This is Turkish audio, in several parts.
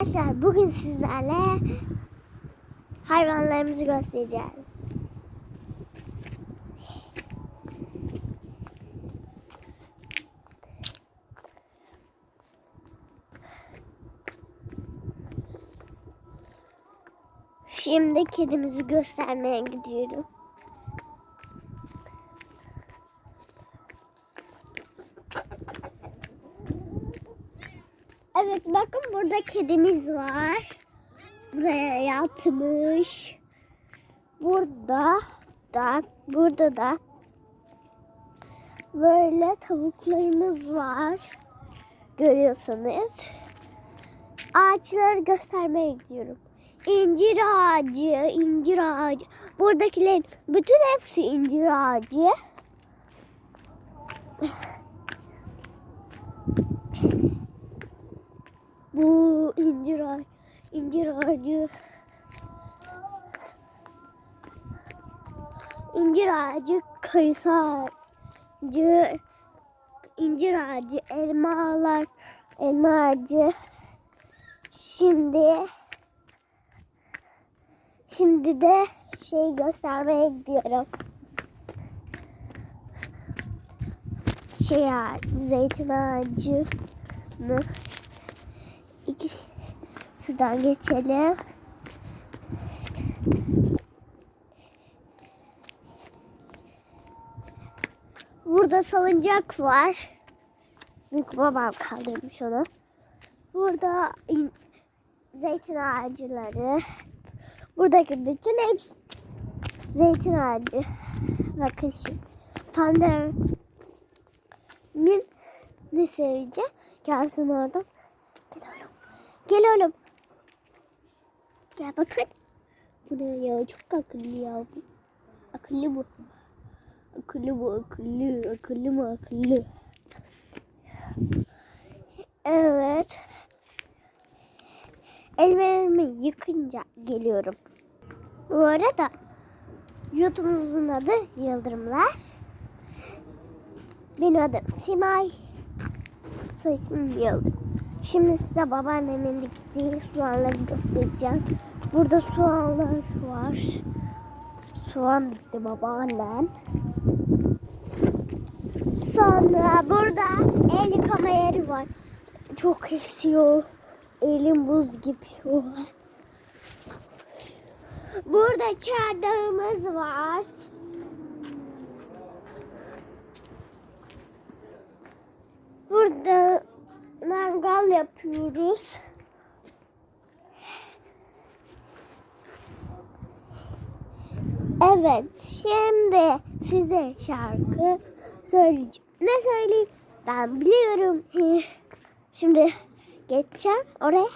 Arkadaşlar bugün sizlerle hayvanlarımızı göstereceğiz. Şimdi kedimizi göstermeye gidiyorum. Evet bakın burada kedimiz var. Buraya yatmış. Burada da burada da böyle tavuklarımız var. Görüyorsanız. Ağaçları göstermeye gidiyorum. İncir ağacı, incir ağacı. Buradakilerin bütün hepsi incir ağacı. Bu incir ağacı, incir ağacı. İncir ağacı, kayısı ağacı, incir ağacı, elmalar, elma ağacı. Şimdi şimdi de şey göstermeye gidiyorum. Şey ağacı, zeytin ağacı? İki, şuradan geçelim. Burada salıncak var. Büyük babam kaldırmış onu. Burada in- zeytin ağacıları. Buradaki bütün hepsi zeytin ağacı. Bakın şimdi. Pandemin ne seveceğim? Gelsin oradan. Gel oğlum. Gel oğlum. Gel bakın. Bu ne ya? Çok akıllı ya bu. Akıllı bu. Akıllı bu akıllı. Akıllı mı akıllı. Evet. Ellerimi yıkınca geliyorum. Bu arada YouTube'umuzun adı Yıldırımlar. Benim adım Simay. Soy ismim Yıldırım. Şimdi size babaannemin diktiği soğanları göstereceğim. Burada soğanlar var. Soğan dikti babaannem. Sonra burada el yıkama yeri var. Çok esiyor. Elim buz gibi şu. Burada çardağımız var. Burada mangal yapıyoruz. Evet, şimdi size şarkı söyleyeceğim. Ne söyleyeyim? Ben biliyorum. Şimdi geçeceğim oraya.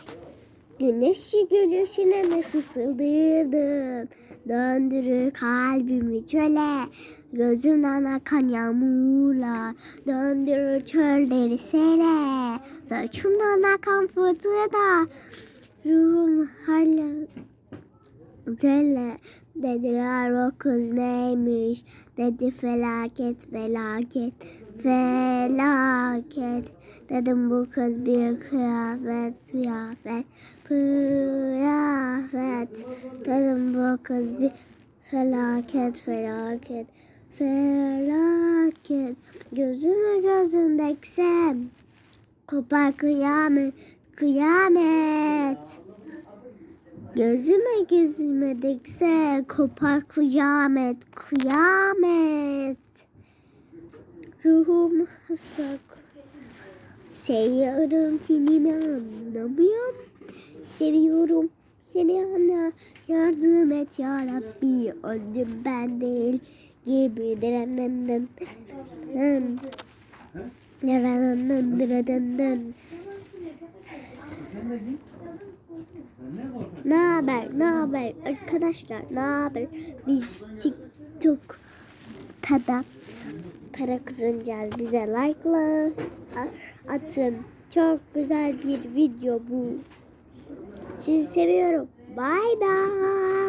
Güneşi gülüşüne nasıl sıldırdın? Döndürür kalbimi çöle. Gözümden akan yağmurlar döndürür çölleri sele. Saçımdan akan fırtına ruhum hala Zelle dediler o kız neymiş dedi felaket felaket felaket. Dedim bu kız bir kıyafet kıyafet kıyafet. Dedim bu kız bir felaket felaket felaket. Gözümü gözümdeksem kopar kıyamet kıyamet. Gözüme gözüme dikse kopar kıyamet kıyamet. Ruhum hasak. Seviyorum seni mi anlamıyorum. Seviyorum seni ana yardım et ya Rabbi. Öldüm ben değil gibi. Ne haber? Ne haber arkadaşlar? Ne haber? Biz TikTok'ta da para kazanacağız. Bize like'la atın. Çok güzel bir video bu. Sizi seviyorum. Bye bye.